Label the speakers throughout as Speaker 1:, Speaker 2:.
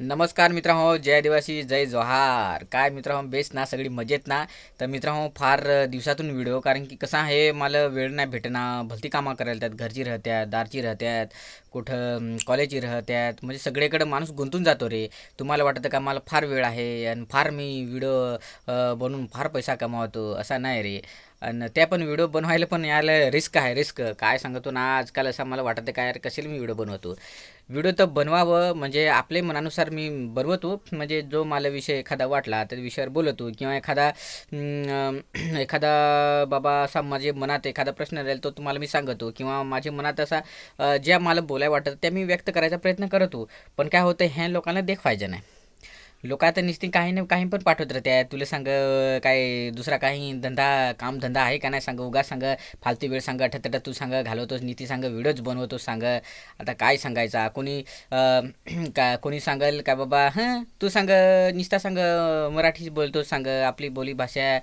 Speaker 1: नमस्कार मित्रांनो जय आदिवासी जय जोहार. काय मित्रांनो बेस्ट ना सगळी मजेत ना? तर मित्रांनो फार दिवसातून व्हिडिओ कारण की कसं आहे मला वेळ नाही भेटणार भलती कामं करायला त्यात घरची राहत्यात दारची राहत्यात कुठं अं, कॉलेजची राहत्यात म्हणजे सगळीकडे माणूस गुंतून जातो रे. तुम्हाला वाटतं का मला फार वेळ आहे आणि फार मी व्हिडिओ बनवून फार पैसा कमावतो? असा नाही रे. आणि त्या पण व्हिडिओ बनवायला पण यायला रिस्क आहे रिस्क काय सांगतो ना आजकाल असं मला वाटतं काय यार कसेल मी व्हिडिओ बनवतो? व्हिडिओ तर बनवावं म्हणजे आपले मनानुसार मी बनवतो. म्हणजे जो मला विषय एखादा वाटला त्या विषयावर बोलतो. किंवा एखादा एखादा बाबा असा माझ्या मनात एखादा प्रश्न राहील तो तुम्हाला मी सांगतो. किंवा माझ्या मनात असा ज्या मला बोल बोलायला वाटत त्या मी व्यक्त करायचा प्रयत्न करतो. पण काय होतं ह्या लोकांना देख पाहिजे नाही. लोक आता नुसती काही ना काही पण पाठवत राहते तुला सांग काय दुसरा काही धंदा काम धंदा आहे का नाही सांग उगा सांग फालतू वेळ सांग ठटट तू सांग घालवतोस नीती सांग व्हिडिओच बनवतोस सांग. आता काय सांगायचा? कोणी का कोणी सांगल का बाबा हां तू सांग निस्ता सांग मराठीच बोलतो सांग आपली बोली भाषा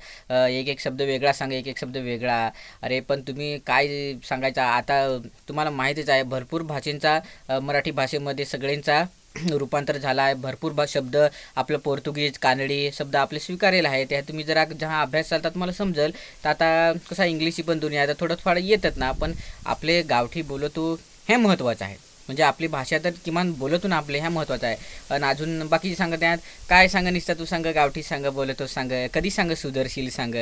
Speaker 1: एक एक शब्द वेगळा सांग एक एक शब्द वेगळा. अरे पण तुम्ही काय सांगायचा? आता तुम्हाला माहितीच आहे भरपूर भाषेंचा मराठी भाषेमध्ये सगळ्यांचा रूपांतर झाला आहे भरपूर भा शब्द आपलं पोर्तुगीज कानडी शब्द आपले स्वीकारेला आहे त्या तुम्ही जरा जेव्हा अभ्यास चालतात तुम्हाला समजेल. तर आता कसं इंग्लिशची पण दुनिया आहे तर थोडं थोडं येतात ना पण आपले गावठी बोलतो हे महत्त्वाचं आहे. म्हणजे आपली भाषा तर किमान बोलतो ना आपले ह्या महत्त्वाचं आहे. आणि अजून बाकीचे सांगत आहेत काय सांग निसता तू सांग गावठी सांग बोलतो सांग कधी सांग सुधरशील सांग.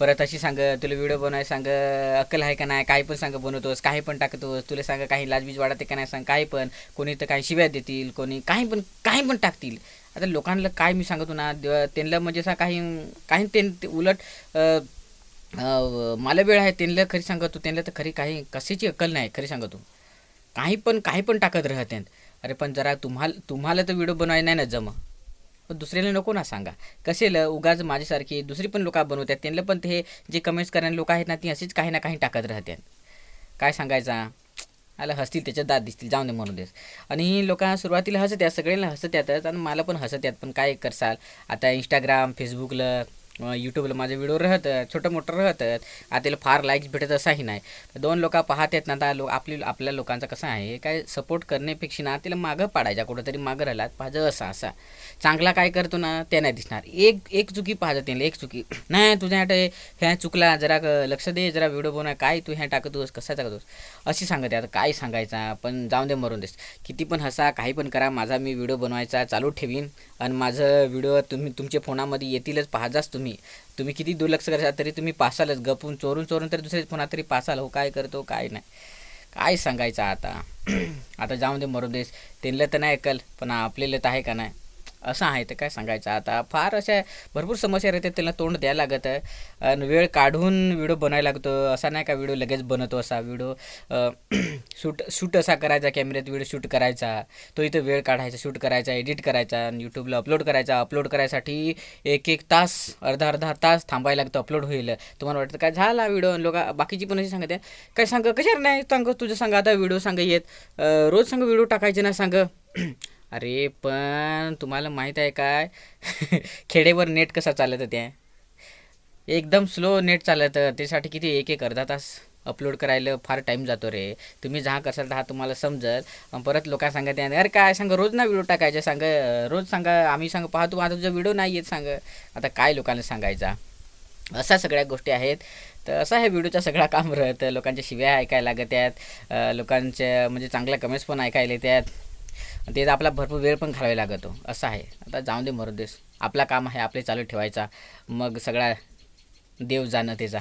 Speaker 1: परत अशी सांग तुला व्हिडिओ बनवाय सांग अक्कल आहे का नाही काही पण सांग बनवतोस काही पण टाकतोस तुला सांग काही लाजबीज वाढते का नाही सांग काही पण. कोणी तर काही शिव्या देतील कोणी काही पण काही पण टाकतील. आता लोकांना काय मी सांगतो ना त्यांना म्हणजे असा काही काही ते उलट मला वेळ आहे त्यांना खरी सांगतो त्यांना तर खरी काही कशाची अक्कल नाही खरी सांगतो. काही पण काही पण टाकत राहतात अरे पण जरा तुम्हाला तुम्हाला तर व्हिडिओ बनवायला नाही ना जम पण दुसऱ्याला नको ना सांगा. कसेलं उगाच माझ्यासारखी दुसरी पण लोक बनवतात. त्यांना पण ते जे कमेंट्स करणारे लोक आहेत ना ती अशीच काही ना काही टाकत राहतात काय सांगायचा? आला हसतील त्याच्यात दात दिसतील जाऊन दे म्हणून देस. आणि लोक सुरुवातीला हसत आहेत सगळ्यांना हसत येतात आणि मला पण हसत आहेत पण काय करसाल? आता इंस्टाग्राम फेसबुकला यूट्यूबला माझे व्हिडिओ राहतात छोटं मोठं राहतात आता फार लाईक्स भेटत असंही नाही. दोन लोक पाहत आहेत ना आता लो आपली आपल्या लोकांचं कसं आहे काय सपोर्ट करण्यापेक्षा ना त्याला मागं पाडायचा कुठंतरी मागं राहिलात. पाहिजे असा असा. चांगला काय करतो ना ते नाही दिसणार. एक एक चुकी पाहिजे त्याला एक चुकी. नाही तुझ्या ह्या ह्या चुकला जरा क- लक्ष दे जरा व्हिडिओ बनवा. काय तू ह्या टाकतोस कसा टाकतोस? अशी सांगत आहे आता काय सांगायचा पण जाऊन दे मरून देस. किती पण हसा काही पण करा माझा मी व्हिडिओ बनवायचा चालू ठेवीन. आणि माझं व्हिडिओ तुम्ही तुमच्या फोनामध्ये येतीलच पाहाजाच तुम्ही. तुम्ही. किती दुर्लक्ष करता तरी तुम्ही पासालच. गपून चोरून चोरून तरी दुसऱ्याच फोनात तरी पासाल. हो काय करतो काय नाही. काय सांगायचं आता? आता जाऊन दे मरू देस. त्यांना तर नाही ऐकल पण आपल्याला तर आहे का नाही? असं आहे तर काय सांगायचं? आता फार अशा भरपूर समस्या राहतात त्याला तोंड द्यायला लागत. आहे आणि वेळ काढून व्हिडिओ बनायला लागतो. असा नाही का व्हिडिओ लगेच बनवतो असा व्हिडिओ शूट शूट असा करायचा कॅमेऱ्यात व्हिडिओ शूट करायचा. तो इथं वेळ काढायचा शूट करायचा एडिट करायचा आणि यूट्यूबला अपलोड करायचा. अपलोड करायसाठी एक एक तास अर्धा अर्धा तास थांबायला लागतो अपलोड होईल. तुम्हाला वाटतं काय झाला व्हिडिओ? लोक बाकीची पण अशी सांगते काय सांग? कशावर नाही सांग? तुझं सांग आता व्हिडिओ सांग येत. रोज सांग व्हिडिओ टाकायचे ना सांग. अरे पण तुम्हाला माहीत आहे काय? खेडेवर नेट कसा चालत ते एकदम स्लो नेट चालत त्यासाठी किती एक एक अर्धा तास अपलोड करायला फार टाईम जातो रे. तुम्ही जहा कसाल हा तुम्हाला समजल. परत लोक सांगत आहे, अरे काय सांग रोज ना व्हिडिओ टाकायचा सांग रोज सांगा आम्ही सांग पाहतो आता तुझा व्हिडिओ नाही येत सांग. आता काय लोकांना सांगायचा? अशा सगळ्या गोष्टी आहेत. तर असा आहे व्हिडिओचा सगळा काम राहतं. लोकांच्या शिव्या ऐकायला लागत आहेत लोकांच्या म्हणजे चांगल्या कमेंट्स पण ऐकायला येतात त्याचा आपला भरपूर वेळ पण घालवायला लागतो. असं आहे. आता जाऊन दे मरुदेस आपला काम आहे आपले चालू ठेवायचा. मग सगळा देव जाणं त्याचा.